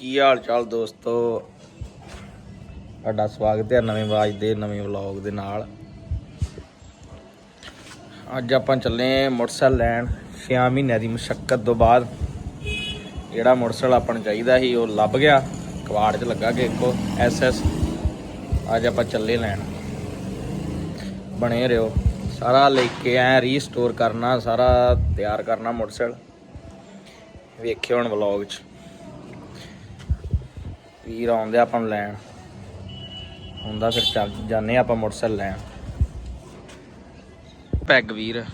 ਕੀ ਹਾਲ ਚਾਲ ਦੋਸਤੋ? ਤੁਹਾਡਾ ਸਵਾਗਤ ਹੈ ਨਵੇਂ ਆਵਾਜ਼ ਦੇ, ਨਵੇਂ ਵਲੌਗ ਦੇ ਨਾਲ। ਅੱਜ ਆਪਾਂ ਚੱਲੇ ਮੋਟਰਸਾਈਕਲ ਲੈਣ 6 ਮਹੀਨਿਆਂ ਦੀ ਮੁਸ਼ਕਲ ਤੋਂ ਬਾਅਦ। ਜਿਹੜਾ ਮੋਟਰਸਾਈਕਲ ਆਪਾਂ ਨੂੰ ਚਾਹੀਦਾ ਸੀ, ਉਹ ਲੱਭ ਗਿਆ। ਕਵਾੜ 'ਚ ਲੱਗਾ ਕਿ ਇੱਕੋ ਐਸਐਸ ਅੱਜ ਆਪਾਂ ਚੱਲੇ ਲੈਣ। ਬਣੇ ਰਹੋ। ਸਾਰਾ ਲੈ ਕੇ ਆਇਆ, ਰੀਸਟੋਰ ਕਰਨਾ, ਸਾਰਾ ਤਿਆਰ ਕਰਨਾ ਮੋਟਰਸਾਈਕਲ। ਵੇਖਿਓ ਹੁਣ ਵਲੌਗ 'ਚ। ਵੀਰ ਆਉਂਦੇ ਆਪਾਂ ਨੂੰ ਲੈਣ। ਹੁੰਦਾ ਫਿਰ ਚੱਲ ਜਾਂਦੇ ਆਪਾਂ ਮੋਟਰਸਾਈਕਲ ਲੈਣ। ਪੈਗ ਵੀਰ।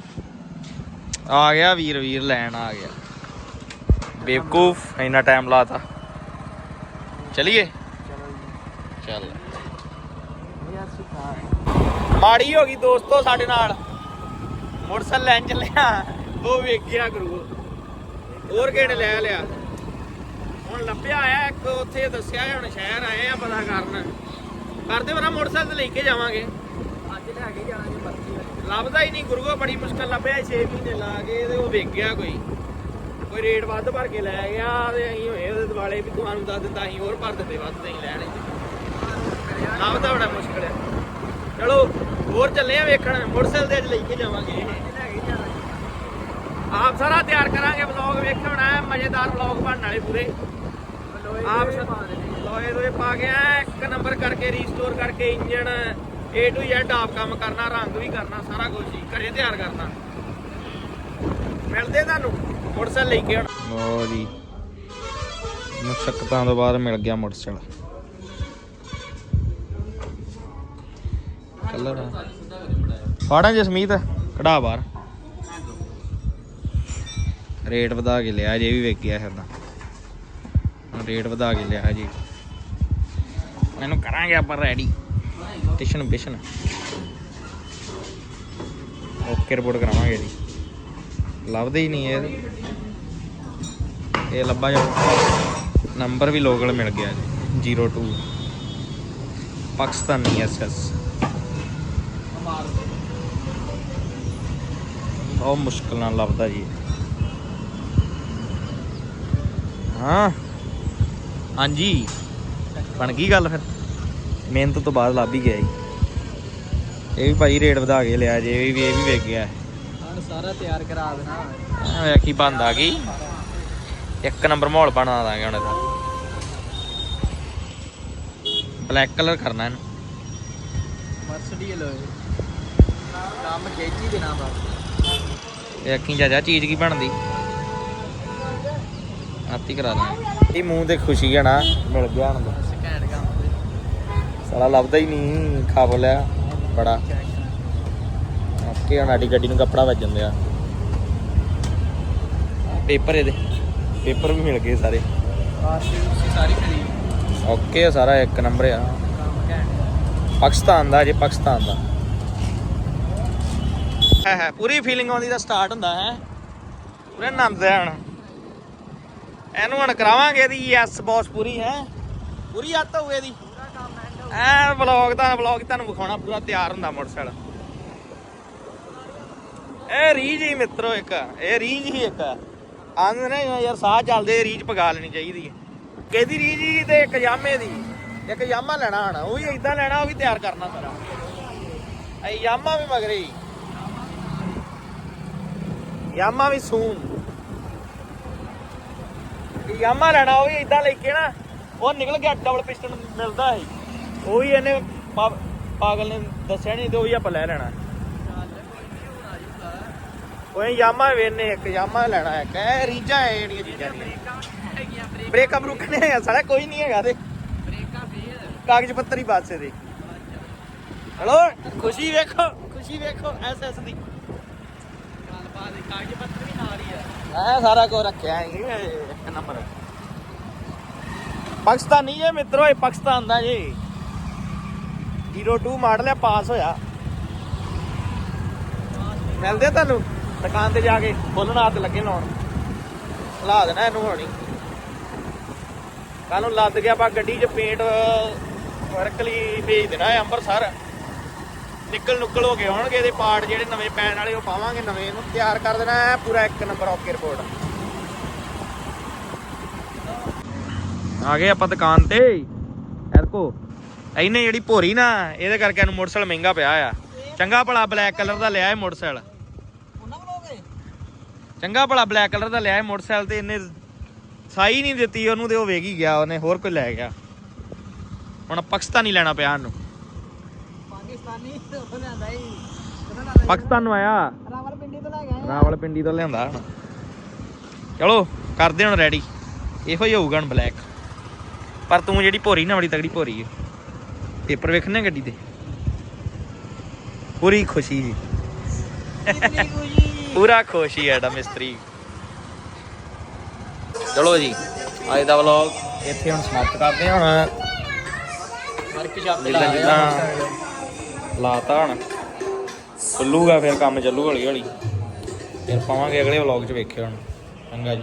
ਆ ਗਿਆ ਵੀਰ ਵੀਰ ਲੈਣ ਆ ਗਿਆ। ਬੇਵਕੂਫ, ਇੰਨਾ ਟਾਈਮ ਲਾਤਾ। ਚਲਿਏ? ਚੱਲ। ਮਾੜੀ ਹੋ ਗਈ ਦੋਸਤੋ ਸਾਡੇ ਨਾਲ। ਮੋਟਰਸਾਈਕਲ ਲੈਣ ਚੱਲਿਆ ਉਹ ਵੇਖਿਆ ਕਰੂ ਹੋਰ ਕਿਹੜੇ ਲੈ ਲਿਆ? ਹੁਣ ਲੱਭਿਆ ਆਇਆ ਇੱਕ ਉੱਥੇ ਦੱਸਿਆ ਹੁਣ ਸ਼ਹਿਰ ਆਏ ਆ ਪਤਾ ਕਰਨ। ਕਰਦੇ ਬਰਾ ਮੋਟਰਸਾਈਕਲ ਤੇ ਲੈ ਕੇ ਜਾਵਾਂਗੇ। ਅੱਜ ਲੈ ਕੇ ਜਾਣਗੇ ਬੱਤੀ ਲੱਭਦਾ ਹੀ ਨਹੀਂ ਗੁਰੂਗੋ ਬੜੀ ਮੁਸ਼ਕਲ ਲੱਭਿਆ 6 ਮਹੀਨੇ ਲਾ ਕੇ ਤੇ ਉਹ ਵੇਖ ਗਿਆ ਕੋਈ। ਕੋਈ ਰੇਟ ਵੱਧ ਭਰ ਕੇ ਲੈ ਗਿਆ ਤੇ ਅਸੀਂ ਹੋਏ ਉਹਦੇ ਦਿਵਾਲੇ ਵੀ ਤੁਹਾਨੂੰ ਦੱਸ ਦਿੰਦਾ ਅਸੀਂ ਹੋਰ ਭਰ ਦਿੰਦੇ ਵੱਧ ਨਹੀਂ ਲੈਣੇ। ਲੱਭਦਾ ਬੜਾ ਮੁਸ਼ਕਲ ਹੈ ਚਲੋ ਹੋਰ ਚੱਲੇ ਆ ਵੇਖਣ ਮੋਟਰਸਾਈਕਲ ਤੇ ਅੱਜ ਲੈ ਕੇ ਜਾਵਾਂਗੇ। ਜਾਣਾ। ਆਪ ਸਾਰਾ ਤਿਆਰ ਕਰਾਂਗੇ ਵਲੌਗ ਵੇਖਣ ਮਜ਼ੇਦਾਰ ਵਲੌਗ ਬਣਨ ਵਾਲੇ ਪੂਰੇ। ਆਪ ਲੋਏ ਲੋਏ ਪਾ ਕੇ ਇੱਕ ਨੰਬਰ ਕਰਕੇ ਰੀਸਟੋਰ ਕਰਕੇ ਇੰਜਨ A to Z ਆਪ ਕੰਮ ਕਰਨਾ, ਰੰਗ ਵੀ ਕਰਨਾ, ਸਾਰਾ ਕੁਝ ਹੀ ਘਰੇ ਤਿਆਰ ਕਰਨਾ। ਮਿਲਦੇ ਤੁਹਾਨੂੰ, ਮੋਟਰਸਾਈਕਲ ਲੈ ਕੇ ਲੋ ਜੀ। ਮੁਸ਼ਕਲਾਂ ਤੋਂ ਬਾਅਦ ਮਿਲ ਗਿਆ ਮੋਟਰਸਾਈਕਲ। ਕਲਰ ਫਾੜਾਂ ਜਸਮੀਤ ਕਢਾ ਬਾਹਰ। ਰੇਟ ਵਧਾ ਕੇ ਲਿਆ, ਜੇ ਵੀ ਵੇਖਿਆ ਫਿਰ ਫਿਰਦਾ ਰੇਟ ਵਧਾ ਕੇ ਲਿਆ ਜੀ। ਇਹਨੂੰ ਕਰਾਂਗੇ ਆਪਾਂ ਰੈਡੀ ਟਿਸ਼ਨ ਬਿਸ਼ਨ ਓਕੇ ਰਿਪੋਰਟ ਕਰਾਵਾਂਗੇ ਜੀ। ਲੱਭਦੇ ਹੀ ਨਹੀਂ ਇਹ। ਇਹ ਲੱਭਾ ਜਾ ਨੰਬਰ ਵੀ ਲੋਕਲ ਮਿਲ ਗਿਆ ਜੀ। 02 ਪਾਕਿਸਤਾਨੀ ਐਸਐਸ ਬਹੁਤ ਮੁਸ਼ਕਲ ਨਾਲ ਲੱਭਦਾ ਜੀ। ਹਾਂ। ਹਾਂਜੀ। ਬਣ ਗਈ ਗੱਲ ਫਿਰ। ਮਿਹਨਤ ਤੋਂ ਬਾਅਦ ਲੱਭ ਹੀ ਗਿਆ ਜੀ। ਇਹ ਵੀ ਭਾਈ ਰੇਟ ਵਧਾ ਕੇ ਲਿਆ ਜੇ ਵੀ ਇਹ ਵੀ ਵੇਚ ਗਿਆ। ਹਾਂ ਸਾਰਾ ਤਿਆਰ ਕਰਾ ਦੇਣਾ। ਆ ਵੇਖੀ ਬੰਦ ਆ ਗਈ। ਇੱਕ ਨੰਬਰ ਮਾਹੌਲ ਬਣਾ ਦਾਂਗੇ ਹੁਣ ਇਹਦਾ। ਬਲੈਕ ਕਲਰ ਕਰਨਾ ਇਹਨੂੰ। ਮਰਸਡੀ ਲੋਏ ਕੰਮ ਖੇਚੀ ਦੇਣਾ ਬਸ। ਇਹ ਅੱਖੀਂ ਜਾ ਜਾ ਚੀਜ਼ ਕੀ ਬਣਦੀ? ਆਤੀ ਕਰਾ ਦਾਂਗੇ। ਇਹ ਮੂੰਹ ਤੇ ਖੁਸ਼ੀ ਆ ਨਾ, ਮਿਲ ਗਿਆ ਹੁਣ। ਸਕੈਂਡ ਕੰਮ ਸਾਲਾ ਲੱਭਦਾ ਹੀ ਨਹੀਂ, ਖਾ ਲਿਆ, ਬੜਾ। ਓਕੇ, ਹੁਣ ਸਾਡੀ ਗੱਡੀ ਨੂੰ ਕੱਪੜਾ ਵੱਜ ਜਾਂਦੇ ਪੇਪਰ ਇਹਦੇ। ਪੇਪਰ ਵੀ ਮਿਲ ਗਏ ਸਾਰੇ। ਸਾਰੀ ਖਰੀਦ ਓਕੇ ਸਾਰਾ ਇੱਕ ਨੰਬਰ ਆ। ਪਾਕਿਸਤਾਨ ਦਾ ਜੇ ਪਾਕਿਸਤਾਨ ਦਾ। ਹੈ ਹੈ, ਪੂਰੀ ਫੀਲਿੰਗ ਆਉਂਦੀ ਦਾ ਸਟਾਰਟ ਹੁੰਦਾ, ਹੈ। ਪੂਰੇ ਆਨੰਦ ਹੈ ਹੁਣ। ਇਹਨੂੰ ਹੁਣ ਕਰਾਵਾਂਗੇ ਇਹਦੀ ਯੈਸ ਬੌਸ ਪੂਰੀ, ਹੈ? ਪੂਰੀ ਹੱਤ ਹੋਊ ਇਹਦੀ। ਐ ਵਲੌਗ ਦਾ ਵਲੌਗ ਤੁਹਾਨੂੰ ਵਿਖਾਉਣਾ, ਪੂਰਾ ਤਿਆਰ ਹੁੰਦਾ ਮੋਟਰਸਾਈਕਲ। ਇਹ ਰੀਜ ਹੀ ਮਿੱਤਰੋ ਇੱਕ, ਇਹ ਰੀਜ ਹੀ ਇੱਕ। ਆਂਦੇ ਨੇ, ਯਾਰ ਸਾਹ ਚੱਲਦੇ ਰੀਜ ਪਗਾ ਲੈਣੀ ਚਾਹੀਦੀ ਹੈ। ਕਿਹਦੀ ਰੀਜ ਹੀ ਤੇ ਇੱਕ ਜਾਮੇ ਦੀ? ਇੱਕ ਯਾਮਾ ਲੈਣਾ ਹਣਾ, ਉਹ ਵੀ ਇਦਾਂ ਲੈਣਾ, ਉਹ ਵੀ ਤਿਆਰ ਕਰਨਾ ਸਾਰਾ। ਇਹ ਯਾਮਾ ਵੀ ਮਗਰੇ ਹੀ। ਯਾਮਾ ਵੀ ਸੂਨ। ਯਾਮਾ ਲੈਣਾ ਉਹ ਵੀ ਇਦਾਂ ਲੈ ਕੇ ਨਾ, ਉਹ ਨਿਕਲ ਗਿਆ ਡਬਲ ਪਿਸਟਨ ਮਿਲਦਾ ਹੈ ਉਹ ਵੀ ਇਹਨੇ ਪਾਗਲ ਨੇ ਦੱਸਿਆ ਨਹੀਂ ਤੇ ਉਹ ਵੀ ਆਪਾਂ ਲੈ ਲੈਣਾ। ਉਹ ਯਾਮਾ ਵੇਨੇ ਇੱਕ, ਯਾਮਾ ਲੈਣਾ ਹੈ ਕਹੇ ਰੀਜਾ ਹੈ ਜਿਹੜੀਆਂ ਚੀਜ਼ਾਂ ਦੀਆਂ। ਬ੍ਰੇਕਅਪ ਰੁਕਨੇ ਆ, ਸਾਲਾ ਕੋਈ ਨਹੀਂ ਹੈਗਾ ਤੇ। ਕਾਗਜ਼ ਪੱਤਰ ਹੀ ਬਾਦਸੇ ਦੇ ਚਲੋ ਖੁਸ਼ੀ ਵੇਖੋ ਖੁਸ਼ੀ ਵੇਖੋ, ਐਸ ਐਸ ਦੀ। ਗੱਲਬਾਤ ਕਾਗਜ਼ ਪੱਤਰ ਵੀ ਨਾਲ ਹੀ ਆ ਐ ਸਾਰਾ ਕੁਝ ਰੱਖਿਆ ਹੈ। ਇੱਕ ਨੰਬਰ। ਪਾਕਿਸਤਾਨੀ ਜੇ ਮਿੱਤਰੋ, ਇਹ ਪਾਕਿਸਤਾਨ ਦਾ ਜੀ। 02 ਮਾਡਲ ਹੈ ਪਾਸ ਹੋਇਆ। ਮਿਲਦੇ ਤੁਹਾਨੂੰ? ਦੁਕਾਨ ਤੇ ਜਾ ਕੇ। ਖੋਲਣ ਹੱਥ ਲੱਗੇ ਲਾਉਣ। ਲਾ ਦੇਣਾ ਇਹਨੂੰ ਹੋਣੀ ਕੱਲ ਨੂੰ ਲੱਦ ਗਿਆ, ਆਪਾਂ ਗੱਡੀ 'ਚ ਪੇਂਟ ਵਰਕਲੀ ਭੇਜ ਦੇਣਾ ਅੰਮ੍ਰਿਤਸਰ। ਨਿਕਲ ਨੁਕਲ ਹੋ ਗਏ ਹੋਣਗੇ ਇਹਦੇ ਪਾਰਟ ਜਿਹੜੇ ਨਵੇਂ ਪੈਣ ਵਾਲੇ ਉਹ ਪਾਵਾਂਗੇ ਨਵੇਂ ਇਹਨੂੰ ਤਿਆਰ ਕਰ ਦੇਣਾ ਹੈ ਪੂਰਾ ਇੱਕ ਨੰਬਰ ਓਕੇ ਰਿਪੋਰਟ ਆ ਗਏ ਆਪਾਂ ਦੁਕਾਨ ਤੇ। ਐਰਕੋ ਇਹਨੇ ਜਿਹੜੀ ਭੋਰੀ ਨਾ ਇਹਦੇ ਕਰਕੇ ਇਹਨੂੰ ਮੋਟਰਸਾਈਕਲ ਮਹਿੰਗਾ ਪਿਆ ਆ। ਚੰਗਾ ਭਲਾ ਬਲੈਕ ਕਲਰ ਦਾ ਲਿਆ ਇਹ ਮੋਟਰਸਾਈਕਲ। ਚੰਗਾ ਭਲਾ ਬਲੈਕ ਕਲਰ ਦਾ ਲਿਆ ਇਹ ਮੋਟਰਸਾਈਕਲ ਤੇ ਇਹਨੇ ਸਾਈ ਨਹੀਂ ਦਿੱਤੀ ਉਹਨੂੰ ਤੇ ਉਹ ਵੇਗ ਗਿਆ ਉਹਨੇ ਹੋਰ ਕੋਈ ਲੈ ਗਿਆ। ਹੁਣ ਪਾਕਿਸਤਾਨੀ ਲੈਣਾ ਪਿਆ ਇਹਨੂੰ। ਪਾਕਿਸਤਾਨੀ ਉਹ ਲਿਆਂਦਾ ਹੀ ਕਿਹਨਾਂ ਲਿਆਂਦਾ ਪਾਕਿਸਤਾਨ ਨੂੰ ਆਇਆ? ਰਾਵਲਪਿੰਡੀ ਤੋਂ ਲੈ ਗਏ ਰਾਵਲਪਿੰਡੀ ਤੋਂ ਲਿਆਂਦਾ ਹੁਣ। ਚਲੋ ਕਰਦੇ ਹੁਣ ਰੈਡੀ ਇਹੋ ਹੀ ਹੋਊਗਾ ਹੁਣ ਬਲੈਕ ਪਰ ਤੂੰ ਜਿਹੜੀ ਭੋਰੀ ਨਾ ਬੜੀ ਤਗੜੀ ਭੋਰੀ ਹੈ ਪੇਪਰ ਵੇਖਣੇ ਗੱਡੀ ਦੇ ਪੂਰੀ ਖੁਸ਼ੀ ਜੀ। ਪੂਰਾ ਖੁਸ਼ ਹੀ ਐਡਾ ਮਿਸਤਰੀ। ਚਲੋ ਜੀ ਅੱਜ ਦਾ ਵਲੌਗ ਇੱਥੇ ਹੁਣ ਸਮਾਪਤ ਕਰਦੇ ਹਾਂ। ਹੁਣ ਵਰਕ ਸ਼ਾਪ ਜਿੱਦਾਂ ਜਿੱਦਾਂ ਲਾਤਾ ਹਣ। ਖੁੱਲੂਗਾ ਫਿਰ ਕੰਮ, ਚੱਲੂ ਹੌਲੀ ਹੌਲੀ। ਫਿਰ ਪਾਵਾਂਗੇ ਅਗਲੇ ਵਲੌਗ 'ਚ ਵੇਖਿਓ ਹੁਣ। ਚੰਗਾ ਜੀ।